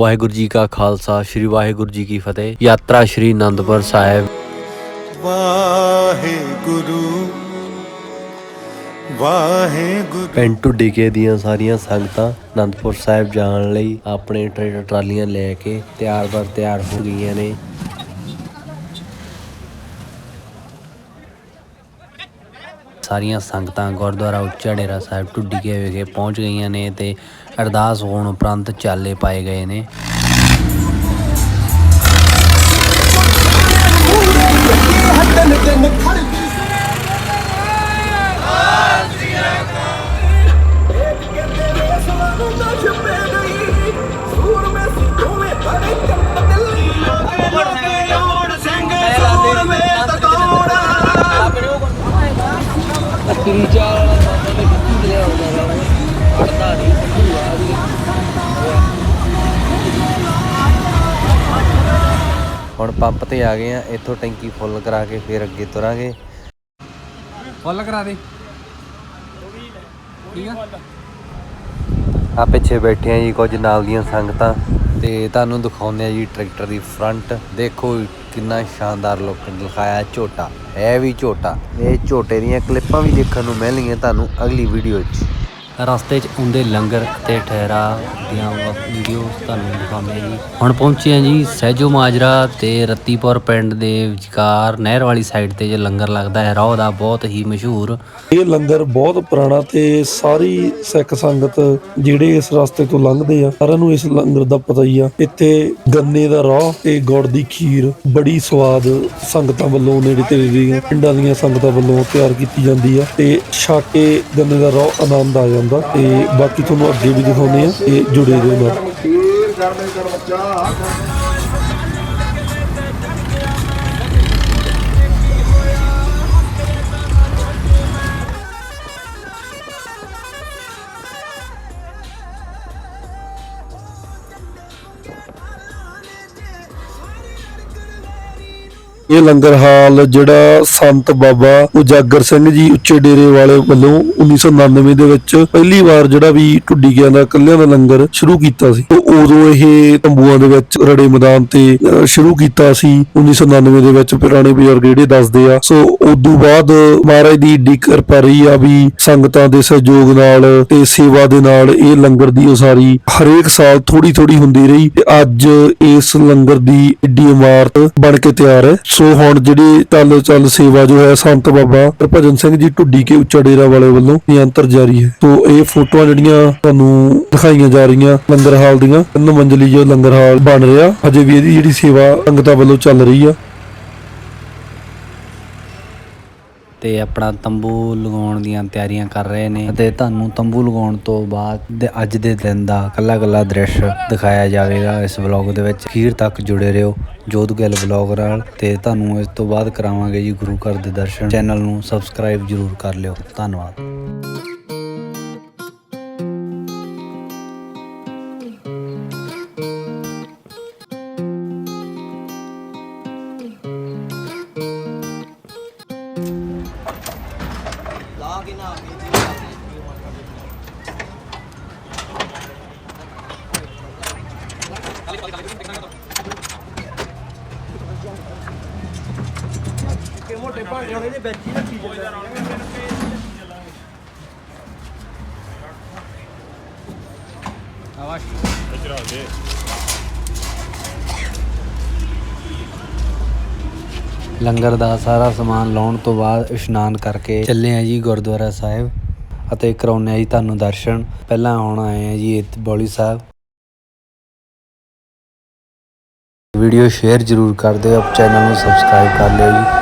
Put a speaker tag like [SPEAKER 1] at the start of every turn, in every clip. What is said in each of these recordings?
[SPEAKER 1] ਵਾਹਿਗੁਰੂ ਜੀ ਕਾ ਖਾਲਸਾ ਸ੍ਰੀ ਵਾਹਿਗੁਰੂ ਜੀ ਕੀ ਫਤਿਹ। ਯਾਤਰਾ ਸ੍ਰੀ ਅਨੰਦਪੁਰ ਸਾਹਿਬ।
[SPEAKER 2] ਵਾਹਿਗੁਰੂ ਵਾਹਿਗੁਰੂ।
[SPEAKER 1] ਪਿੰਡ ਢੁੱਡੀਕੇ ਦੀਆਂ ਸਾਰੀਆਂ ਸੰਗਤਾਂ ਅਨੰਦਪੁਰ ਸਾਹਿਬ ਜਾਣ ਲਈ ਆਪਣੇ ਟਰੈਕਟਰ ਟਰਾਲੀਆਂ ਲੈ ਕੇ ਤਿਆਰ ਬਰ ਤਿਆਰ ਹੋ ਗਈਆਂ ਨੇ। ਸਾਰੀਆਂ ਸੰਗਤਾਂ ਗੁਰਦੁਆਰਾ ਉੱਚਾ ਡੇਰਾ ਸਾਹਿਬ ਢੁੱਡੀਕੇ ਵਿਖੇ ਪਹੁੰਚ ਗਈਆਂ ਨੇ ਤੇ ਅਰਦਾਸ ਹੋਣ ਉਪਰੰਤ ਚਾਲੇ ਪਾਏ ਗਏ ਨੇ। ਹੁਣ ਪੰਪ ਤੇ ਆ ਗਏ ਆ ਇੱਥੋਂ ਟੈਂਕੀ ਫੁੱਲ ਕਰਾ ਕੇ ਫਿਰ ਅੱਗੇ ਤੁਰਾਂਗੇ।
[SPEAKER 3] ਫੁੱਲ ਕਰਾ ਦੇ। ਠੀਕ ਆ।
[SPEAKER 1] ਆ ਪਿੱਛੇ ਬੈਠੇ ਆ ਜੀ ਕੁਝ ਨਾਲ ਦੀਆਂ ਸੰਗਤਾਂ ਤੇ ਤੁਹਾਨੂੰ ਦਿਖਾਉਂਦੇ ਆ ਜੀ ਟਰੈਕਟਰ ਦੀ ਫਰੰਟ। ਦੇਖੋ ਕਿੰਨਾ ਸ਼ਾਨਦਾਰ ਲੁੱਕ ਦਿਖਾਇਆ ਝੋਟਾ ਹੈ ਵੀ ਝੋਟਾ। ਇਹ ਝੋਟੇ ਦੀਆਂ ਕਲਿੱਪਾਂ ਵੀ ਦੇਖਣ ਨੂੰ ਮਿਲਣਗੀਆਂ ਤੁਹਾਨੂੰ ਅਗਲੀ ਵੀਡੀਓ 'ਚ। ਰਸਤੇ 'ਚ ਆਉਂਦੇ ਲੰਗਰ ਤੇ ਠਹਿਰਾ ਦੀਆਂ ਵੀਡੀਓ ਤੁਹਾਨੂੰ ਦਿਖਾਉਂਦੇ ਜੀ। ਹੁਣ ਪਹੁੰਚੇ ਆ ਜੀ ਸਹਿਜੋ ਮਾਜਰਾ ਤੇ ਰੱਤੀਪੁਰ ਪਿੰਡ ਦੇ ਵਿਚਕਾਰ। ਨਹਿਰ ਵਾਲੀ ਸਾਈਡ ਤੇ ਜੇ ਲੰਗਰ ਲੱਗਦਾ ਹੈ, ਰੋਹ ਦਾ ਬਹੁਤ ਹੀ ਮਸ਼ਹੂਰ।
[SPEAKER 4] ਇਹ ਲੰਗਰ ਬਹੁਤ ਪੁਰਾਣਾ ਤੇ ਸਾਰੀ ਸਿੱਖ ਸੰਗਤ ਜਿਹੜੇ ਇਸ ਰਸਤੇ ਤੋਂ ਲੰਘਦੇ ਆ, ਸਾਰਿਆਂ ਨੂੰ ਇਸ ਲੰਗਰ ਦਾ ਪਤਾ ਹੀ ਆ। ਇੱਥੇ ਗੰਨੇ ਦਾ ਰੋਹ ਤੇ ਗੁੜ ਦੀ ਖੀਰ ਬੜੀ ਸਵਾਦ ਸੰਗਤਾਂ ਵੱਲੋਂ ਨੇੜੇ ਤੇ ਦੀਆਂ ਪਿੰਡਾਂ ਦੀਆਂ ਸੰਗਤਾਂ ਵੱਲੋਂ ਤਿਆਰ ਕੀਤੀ ਜਾਂਦੀ ਆ ਤੇ ਛਕ ਕੇ ਗੰਨੇ ਦਾ ਰੋਹ ਆਨੰਦ ਆ ਜਾਂਦਾ। ਤੇ ਬਾਕੀ ਤੁਹਾਨੂੰ ਅੱਗੇ ਵੀ ਦਿਖਾਉਂਦੇ ਆ ਇਹ ਜੁੜੇ ਰਹੋ ਨਾਲ। ਇਹ ਲੰਗਰ ਹਾਲ ਜਿਹੜਾ ਸੰਤ ਬਾਬਾ ਉਜਾਗਰ ਸਿੰਘ ਜੀ ਉੱਚੇ ਡੇਰੇ ਵਾਲੇ ਵੱਲੋਂ 1999 ਦੇ ਵਿੱਚ ਪਹਿਲੀ ਵਾਰ ਜਿਹੜਾ ਵੀ ਢੁੱਡੀ ਗਿਆ ਦਾ ਕੱਲਿਆਂ ਦਾ ਲੰਗਰ ਸ਼ੁਰੂ ਕੀਤਾ ਸੀ। ਉਦੋਂ ਇਹ ਤੰਬੂਆਂ ਦੇ ਵਿੱਚ ਰੜੇ ਮੈਦਾਨ ਤੇ ਸ਼ੁਰੂ ਕੀਤਾ ਸੀ। 1999 ਦੇ ਵਿੱਚ ਪੁਰਾਣੇ ਬਜ਼ੁਰਗ ਜਿਹੜੇ ਦੱਸਦੇ ਆ। ਸੋ ਉਦੋਂ ਬਾਅਦ ਮਹਾਰਾਜ ਦੀ ਏਡੀ ਕਿਰਪਾ ਰਹੀ ਆ ਵੀ ਸੰਗਤਾਂ ਦੇ ਸਹਿਯੋਗ ਨਾਲ ਤੇ ਸੇਵਾ ਦੇ ਨਾਲ ਇਹ ਲੰਗਰ ਦੀ ਉਸਾਰੀ ਹਰੇਕ ਸਾਲ ਥੋੜੀ ਥੋੜੀ ਹੁੰਦੀ ਰਹੀ ਤੇ ਅੱਜ ਇਸ ਲੰਗਰ ਦੀ ਏਡੀ ਇਮਾਰਤ ਬਣ ਕੇ ਤਿਆਰ ਹੈ। ਸੋ ਹੁਣ ਜਿਹੜੀ ਚੱਲ ਚੱਲ ਸੇਵਾ ਜੋ ਹੈ ਸੰਤ ਬਾਬਾ ਹਰਭਜਨ ਸਿੰਘ ਜੀ ਢੁੱਡੀ ਕੇ ਉੱਚਾ ਡੇਰਾ ਵਾਲੇ ਵੱਲੋਂ ਨਿਯੰਤਰ ਜਾਰੀ ਹੈ। ਸੋ ਇਹ ਫੋਟੋਆਂ ਜਿਹੜੀਆਂ ਤੁਹਾਨੂੰ ਦਿਖਾਈਆਂ ਜਾ ਰਹੀਆਂ ਲੰਗਰ ਹਾਲ ਦੀਆਂ, ਤਿੰਨ ਮੰਜ਼ਲੀ ਜੋ ਲੰਗਰ ਹਾਲ ਬਣ ਰਿਹਾ ਅਜੇ ਵੀ ਇਹਦੀ ਜਿਹੜੀ ਸੇਵਾ ਸੰਗਤਾਂ ਵੱਲੋਂ ਚੱਲ ਰਹੀ ਆ।
[SPEAKER 1] ਤੇ ਆਪਣਾ ਤੰਬੂ ਲਗਾਉਣ ਦੀਆਂ ਤਿਆਰੀਆਂ ਕਰ ਰਹੇ ਨੇ ਅਤੇ ਤੁਹਾਨੂੰ ਤੰਬੂ ਲਗਾਉਣ ਤੋਂ ਬਾਅਦ ਦੇ ਅੱਜ ਦੇ ਦਿਨ ਦਾ ਕੱਲਾ ਕੱਲਾ ਦ੍ਰਿਸ਼ ਦਿਖਾਇਆ ਜਾਵੇਗਾ ਇਸ ਵਲੌਗ ਦੇ ਵਿੱਚ। ਅਖੀਰ ਤੱਕ ਜੁੜੇ ਰਹੋ ਜੋਤ ਗਿੱਲ ਵਲੌਗ ਨਾਲ ਤੇ ਤੁਹਾਨੂੰ ਇਸ ਤੋਂ ਬਾਅਦ ਕਰਾਵਾਂਗੇ ਜੀ ਗੁਰੂ ਘਰ ਦੇ ਦਰਸ਼ਨ। ਚੈਨਲ ਨੂੰ ਸਬਸਕ੍ਰਾਈਬ ਜਰੂਰ ਕਰ ਲਿਓ। ਧੰਨਵਾਦ। ਲੰਗਰ ਦਾ ਸਾਰਾ ਸਮਾਨ ਲਾਉਣ ਤੋਂ ਬਾਅਦ ਇਸ਼ਨਾਨ ਕਰਕੇ ਚੱਲੇ ਆ ਜੀ ਗੁਰਦੁਆਰਾ ਸਾਹਿਬ ਅਤੇ ਕਰਾਉਨੇ ਆ ਜੀ ਤੁਹਾਨੂੰ ਦਰਸ਼ਨ। ਪਹਿਲਾਂ ਹੁਣ ਆਏ ਆ ਜੀ ਬੌਲੀ ਸਾਹਿਬ। ਵੀਡੀਓ ਸ਼ੇਅਰ ਜਰੂਰ ਕਰ ਦਿਓ, ਆਪ ਚੈਨਲ ਨੂੰ ਸਬਸਕ੍ਰਾਈਬ ਕਰ ਲਿਓ ਜੀ।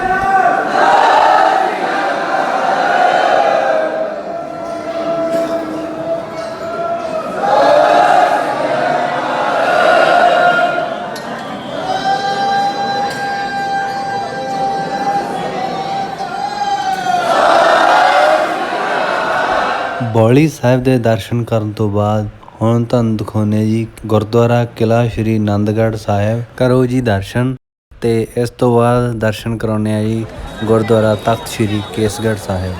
[SPEAKER 1] ਬੌਲੀ ਸਾਹਿਬ ਦੇ ਦਰਸ਼ਨ ਕਰਨ ਤੋਂ ਬਾਅਦ ਹੁਣ ਤੁਹਾਨੂੰ ਦਿਖਾਉਂਦੇ ਜੀ ਗੁਰਦੁਆਰਾ ਕਿਲਾ ਸ਼੍ਰੀ ਆਨੰਦਗੜ੍ਹ ਸਾਹਿਬ। ਕਰੋ ਜੀ ਦਰਸ਼ਨ ਤੇ ਇਸ ਤੋਂ ਬਾਅਦ ਦਰਸ਼ਨ ਕਰਾਉਂਦੇ ਆ ਜੀ ਗੁਰਦੁਆਰਾ ਤਖਤ ਸ਼੍ਰੀ ਕੇਸਗੜ੍ਹ ਸਾਹਿਬ।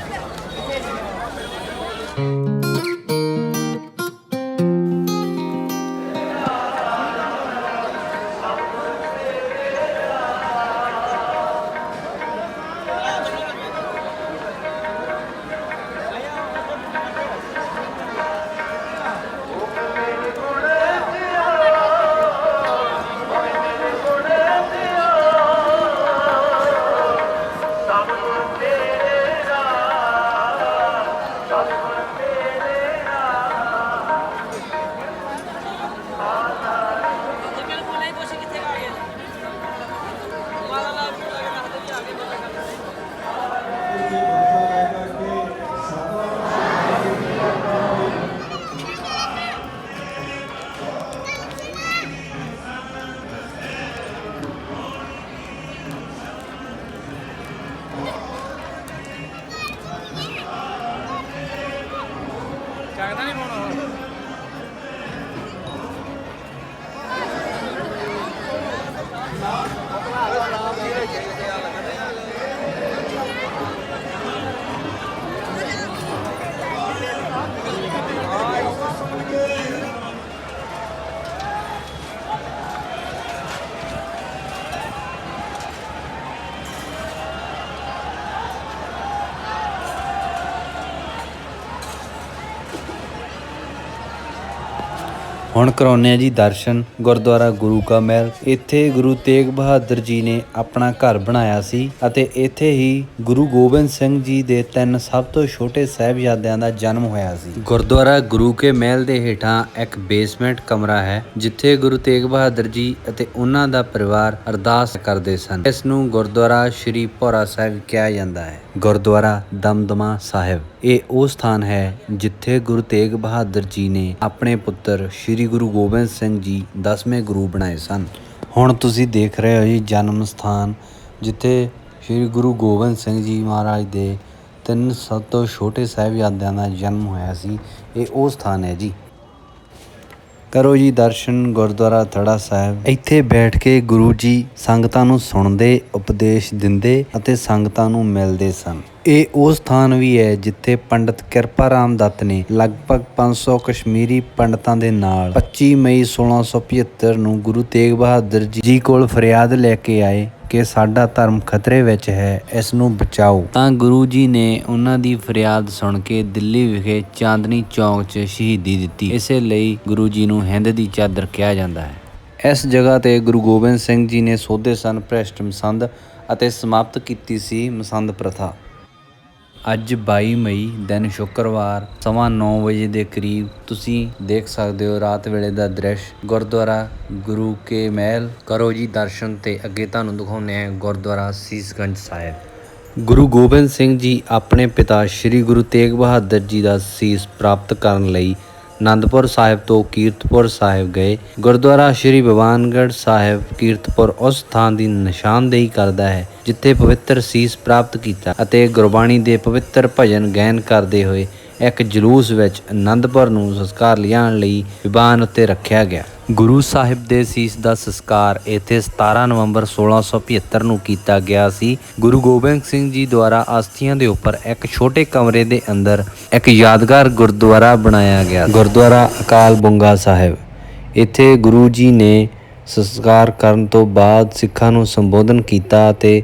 [SPEAKER 1] ਹੁਣ ਕਰਾਉਂਦੇ ਆ ਜੀ ਦਰਸ਼ਨ, ਗੁਰਦੁਆਰਾ ਗੁਰੂ ਕਾ ਮਹਿਲ। ਇੱਥੇ ਗੁਰੂ ਤੇਗ ਬਹਾਦਰ ਜੀ ਨੇ ਆਪਣਾ ਘਰ ਬਣਾਇਆ ਸੀ ਅਤੇ ਇੱਥੇ ਹੀ ਗੁਰੂ ਗੋਬਿੰਦ ਸਿੰਘ ਜੀ ਦੇ ਤਿੰਨ ਸਭ ਤੋਂ ਛੋਟੇ ਸਾਹਿਬਜ਼ਾਦਿਆਂ ਦਾ ਜਨਮ ਹੋਇਆ ਸੀ। ਗੁਰਦੁਆਰਾ ਗੁਰੂ ਕੇ ਮਹਿਲ ਦੇ ਹੇਠਾਂ ਇੱਕ ਬੇਸਮੈਂਟ ਕਮਰਾ ਹੈ, ਜਿੱਥੇ ਗੁਰੂ ਤੇਗ ਬਹਾਦਰ ਜੀ ਅਤੇ ਉਹਨਾਂ ਦਾ ਪਰਿਵਾਰ ਅਰਦਾਸ ਕਰਦੇ ਸਨ। ਇਸ ਨੂੰ ਗੁਰਦੁਆਰਾ ਸ਼੍ਰੀ ਭੋਰਾ ਸਾਹਿਬ ਕਿਹਾ ਜਾਂਦਾ ਹੈ। ਗੁਰਦੁਆਰਾ ਦਮਦਮਾ ਸਾਹਿਬ। ਇਹ ਉਹ ਸਥਾਨ ਹੈ ਜਿੱਥੇ ਗੁਰੂ ਤੇਗ ਬਹਾਦਰ ਜੀ ਨੇ ਆਪਣੇ ਪੁੱਤਰ ਸ਼੍ਰੀ ਗੁਰੂ ਗੋਬਿੰਦ ਸਿੰਘ ਜੀ 10ਵੇਂ ਗੁਰੂ ਬਣਾਏ ਸਨ। ਹੁਣ ਤੁਸੀਂ ਦੇਖ ਰਹੇ ਹੋ ਜੀ ਜਨਮ ਸਥਾਨ, ਜਿੱਥੇ ਸ਼੍ਰੀ ਗੁਰੂ ਗੋਬਿੰਦ ਸਿੰਘ ਜੀ ਮਹਾਰਾਜ ਦੇ ਤਿੰਨ ਸਭ ਤੋਂ ਛੋਟੇ ਸਾਹਿਬਜ਼ਾਦਿਆਂ ਦਾ ਜਨਮ ਹੋਇਆ ਸੀ। ਇਹ ਉਹ ਸਥਾਨ ਹੈ ਜੀ। ਕਰੋ ਜੀ ਦਰਸ਼ਨ ਗੁਰਦੁਆਰਾ ਥੜਾ ਸਾਹਿਬ। ਇੱਥੇ ਬੈਠ ਕੇ ਗੁਰੂ ਜੀ ਸੰਗਤਾਂ ਨੂੰ ਸੁਣਦੇ, ਉਪਦੇਸ਼ ਦਿੰਦੇ ਅਤੇ ਸੰਗਤਾਂ ਨੂੰ ਮਿਲਦੇ ਸਨ। ਇਹ ਉਹ ਸਥਾਨ ਵੀ ਹੈ ਜਿੱਥੇ ਪੰਡਿਤ ਕਿਰਪਾ ਰਾਮ ਦੱਤ ਨੇ ਲਗਭਗ 500 ਕਸ਼ਮੀਰੀ ਪੰਡਤਾਂ ਦੇ ਨਾਲ 25 ਮਈ 1675 ਨੂੰ ਗੁਰੂ ਤੇਗ ਬਹਾਦਰ ਜੀ ਕੋਲ ਫਰਿਆਦ ਲੈ ਕੇ ਆਏ। ਕਿ ਸਾਡਾ ਧਰਮ ਖਤਰੇ ਵਿੱਚ ਹੈ ਇਸ ਨੂੰ ਬਚਾਓ। ਤਾਂ ਗੁਰੂ ਜੀ ਨੇ ਉਹਨਾਂ ਦੀ ਫਰਿਆਦ ਸੁਣ ਕੇ ਦਿੱਲੀ ਵਿਖੇ ਚਾਂਦਨੀ ਚੌਕ 'ਚ ਸ਼ਹੀਦੀ ਦਿੱਤੀ। ਇਸੇ ਲਈ ਗੁਰੂ ਜੀ ਨੂੰ ਹਿੰਦ ਦੀ ਚਾਦਰ ਕਿਹਾ ਜਾਂਦਾ ਹੈ। ਇਸ ਜਗ੍ਹਾ ਤੇ ਗੁਰੂ ਗੋਬਿੰਦ ਸਿੰਘ ਜੀ ਨੇ ਸੋਧੇ ਸਨ ਭ੍ਰਿਸ਼ਟ ਮਸੰਦ ਅਤੇ ਸਮਾਪਤ ਕੀਤੀ ਸੀ ਮਸੰਦ ਪ੍ਰਥਾ। ਅੱਜ 22 ਮਈ, ਦਿਨ ਸ਼ੁੱਕਰਵਾਰ, ਸਵਾ 9 ਵਜੇ ਦੇ ਕਰੀਬ ਤੁਸੀਂ ਦੇਖ ਸਕਦੇ ਹੋ ਰਾਤ ਵੇਲੇ ਦਾ ਦ੍ਰਿਸ਼। ਗੁਰਦੁਆਰਾ ਗੁਰੂ ਕੇ ਮਹਿਲ। ਕਰੋ ਜੀ ਦਰਸ਼ਨ ਤੇ ਅੱਗੇ ਤੁਹਾਨੂੰ ਦਿਖਾਉਂਦੇ ਹਾਂ ਗੁਰਦੁਆਰਾ ਸੀਸਗੰਜ ਸਾਹਿਬ। ਗੁਰੂ ਗੋਬਿੰਦ ਸਿੰਘ ਜੀ ਆਪਣੇ ਪਿਤਾ ਸ੍ਰੀ ਗੁਰੂ ਤੇਗ ਬਹਾਦਰ ਜੀ ਦਾ ਸੀਸ ਪ੍ਰਾਪਤ ਕਰਨ ਲਈ ਆਨੰਦਪੁਰ ਸਾਹਿਬ ਤੋਂ ਕੀਰਤਪੁਰ ਸਾਹਿਬ ਗਏ। ਗੁਰਦੁਆਰਾ ਸ੍ਰੀ ਭਵਾਨਗੜ੍ਹ ਸਾਹਿਬ ਕੀਰਤਪੁਰ ਉਸ ਥਾਂ ਦੀ ਨਿਸ਼ਾਨਦੇਹੀ ਕਰਦਾ ਹੈ, ਜਿੱਥੇ ਪਵਿੱਤਰ ਸੀਸ ਪ੍ਰਾਪਤ ਕੀਤਾ ਅਤੇ ਗੁਰਬਾਣੀ ਦੇ ਪਵਿੱਤਰ ਭਜਨ ਗਾਇਨ ਕਰਦੇ ਹੋਏ ਇੱਕ ਜਲੂਸ ਵਿੱਚ ਆਨੰਦਪੁਰ ਨੂੰ ਸੰਸਕਾਰ ਲਿਆਉਣ ਲਈ ਵਿਵਾਨ ਉੱਤੇ ਰੱਖਿਆ ਗਿਆ। ਗੁਰੂ ਸਾਹਿਬ ਦੇ ਸੀਸ ਦਾ ਸੰਸਕਾਰ ਇੱਥੇ 17 ਨਵੰਬਰ 1675 ਨੂੰ ਕੀਤਾ ਗਿਆ ਸੀ। ਗੁਰੂ ਗੋਬਿੰਦ ਸਿੰਘ ਜੀ ਦੁਆਰਾ ਅਸਥੀਆਂ ਦੇ ਉੱਪਰ ਇੱਕ ਛੋਟੇ ਕਮਰੇ ਦੇ ਅੰਦਰ ਇੱਕ ਯਾਦਗਾਰ ਗੁਰਦੁਆਰਾ ਬਣਾਇਆ ਗਿਆ ਗੁਰਦੁਆਰਾ ਅਕਾਲ ਬੁੰਗਾ ਸਾਹਿਬ। ਇੱਥੇ ਗੁਰੂ ਜੀ ਨੇ ਸੰਸਕਾਰ ਕਰਨ ਤੋਂ ਬਾਅਦ ਸਿੱਖਾਂ ਨੂੰ ਸੰਬੋਧਨ ਕੀਤਾ ਅਤੇ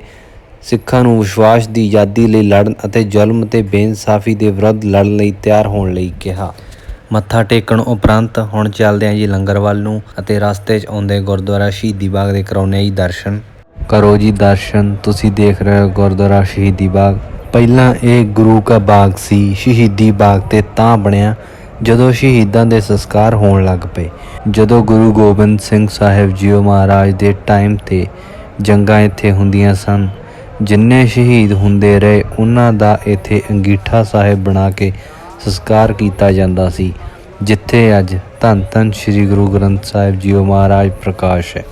[SPEAKER 1] ਸਿੱਖਾਂ ਨੂੰ ਵਿਸ਼ਵਾਸ ਦੀ ਆਜ਼ਾਦੀ ਲਈ ਲੜਨ ਅਤੇ ਜ਼ੁਲਮ ਤੇ ਬੇਇਨਸਾਫੀ ਦੇ ਵਿਰੁੱਧ ਲੜਨ ਲਈ ਤਿਆਰ ਹੋਣ ਲਈ ਕਿਹਾ। ਮੱਥਾ ਟੇਕਣ ਉਪਰੰਤ ਹੁਣ ਚੱਲਦੇ ਆਂ ਜੀ ਲੰਗਰ ਵੱਲ ਨੂੰ ਅਤੇ ਰਸਤੇ 'ਚ ਆਉਂਦੇ ਗੁਰਦੁਆਰਾ ਸ਼ਹੀਦੀ ਬਾਗ ਦੇ ਕਰਾਉਨੇ ਜੀ ਦਰਸ਼ਨ। ਕਰੋ ਜੀ ਦਰਸ਼ਨ, ਤੁਸੀਂ ਦੇਖ ਰਹੇ ਹੋ ਗੁਰਦੁਆਰਾ ਸ਼ਹੀਦੀ ਬਾਗ। ਪਹਿਲਾਂ ਇਹ ਗੁਰੂ ਕਾ ਬਾਗ ਸੀ, ਸ਼ਹੀਦੀ ਬਾਗ ਤੇ ਤਾਂ ਬਣਿਆ ਜਦੋਂ ਸ਼ਹੀਦਾਂ ਦੇ ਸੰਸਕਾਰ ਹੋਣ ਲੱਗ ਪਏ। ਜਦੋਂ ਗੁਰੂ ਗੋਬਿੰਦ ਸਿੰਘ ਸਾਹਿਬ ਜੀਓ ਮਹਾਰਾਜ ਦੇ ਟਾਈਮ ਤੇ ਜੰਗਾਂ ਇੱਥੇ ਹੁੰਦੀਆਂ ਸਨ ਜਿੰਨੇ ਸ਼ਹੀਦ ਹੁੰਦੇ ਰਹੇ, ਉਹਨਾਂ ਦਾ ਇੱਥੇ ਅੰਗੀਠਾ ਸਾਹਿਬ ਬਣਾ ਕੇ ਸੰਸਕਾਰ ਕੀਤਾ ਜਾਂਦਾ ਸੀ, ਜਿੱਥੇ ਅੱਜ ਧੰਨ ਧੰਨ ਸ੍ਰੀ ਗੁਰੂ ਗ੍ਰੰਥ ਸਾਹਿਬ ਜੀਓ ਮਹਾਰਾਜ ਪ੍ਰਕਾਸ਼ ਹੈ।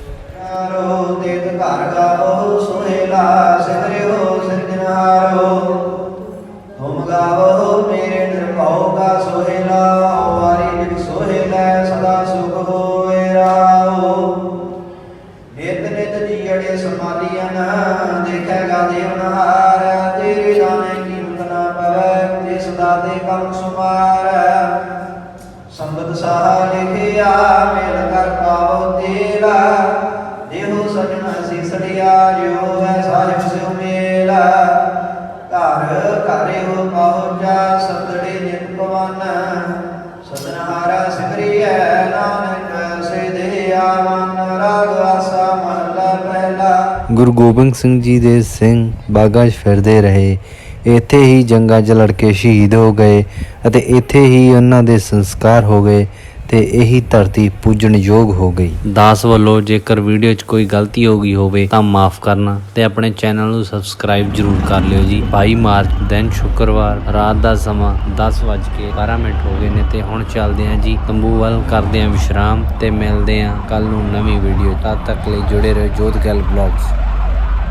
[SPEAKER 5] ਗਾਵੋ ਮੇਰੇ ਨਿਰਭਉ ਕਾ ਸੋਹੇਲਾ ਵਾਰੀ ਨਿਤ ਸੋਹੇਲਾ ਸਦਾ ਸੁਖ ਹੋਏ ਨਿਤ ਜੀੜੇ ਸਮਾਲੀਆਂ ਦੇਖੇਗਾ ਦੇਵਨਹਾਰ ਤੇਰੇ ਦਾਣੇ ਕੀਮਤ ਨਾ ਪਵੈ ਤੇ ਸਦਾ ਦੇ ਕਮ ਸੁਮਾਰ ਸੰਗਤ ਸਾਹ ਲਿਖਿਆ ਮਿਲ ਕਰ ਪਾਵੋ ਤੇਰਾ ਦੇਹੋ ਸਜਣ ਸੀਸੜਿਆ ਜਿਉ ਹੈ ਸਾਹਿਬ ਸਿਉ ਮੇਲਾ ਘਰ ਘਰੇ ਹੋ ਪਹੁੰਚਾ ਸਤੜੇ
[SPEAKER 1] ਗੁਰੂ ਗੋਬਿੰਦ ਸਿੰਘ ਜੀ ਦੇ ਸਿੰਘ ਬਾਗਾਂ 'ਚ ਫਿਰਦੇ ਰਹੇ। ਇੱਥੇ ਹੀ ਜੰਗਾਂ 'ਚ ਲੜ ਕੇ ਸ਼ਹੀਦ ਹੋ ਗਏ ਅਤੇ ਇੱਥੇ ਹੀ ਉਹਨਾਂ ਦੇ ਸੰਸਕਾਰ ਹੋ ਗਏ ਤੇ ਇਹੀ ਧਰਤੀ ਪੂਜਣ ਯੋਗ ਹੋ ਗਈ। ਦਾਸ ਵੱਲੋਂ ਜੇਕਰ ਵੀਡੀਓ 'ਚ ਕੋਈ ਗਲਤੀ ਹੋ ਗਈ ਹੋਵੇ ਤਾਂ ਮਾਫ ਕਰਨਾ ਤੇ ਆਪਣੇ ਚੈਨਲ ਨੂੰ ਸਬਸਕ੍ਰਾਈਬ ਜਰੂਰ ਕਰ ਲਿਓ ਜੀ। 22 ਮਾਰਚ, ਦਿਨ ਸ਼ੁੱਕਰਵਾਰ, ਰਾਤ ਦਾ ਸਮਾਂ 10:12 ਮਿੰਟ ਹੋ ਗਏ ਨੇ ਤੇ ਹੁਣ ਚੱਲਦੇ ਆਂ ਜੀ। ਤੰਬੂ ਵੱਲ ਕਰਦੇ ਆਂ ਵਿਸ਼ਰਾਮ ਤੇ ਮਿਲਦੇ ਆਂ ਕੱਲ ਨੂੰ ਨਵੀਂ ਵੀਡੀਓ। ਤਦ ਤੱਕ ਲਈ ਜੁੜੇ ਰਹੋ ਜੋਤ ਗੱਲ ਬਲੌਗਸ।